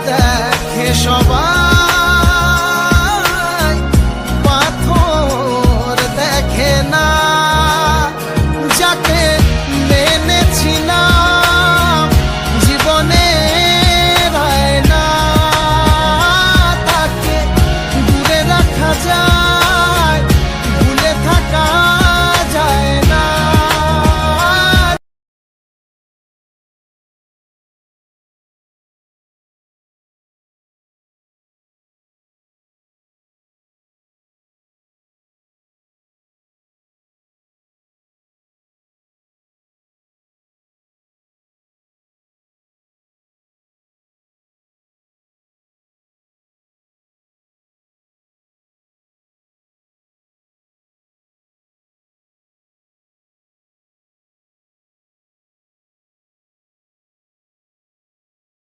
দেখে সব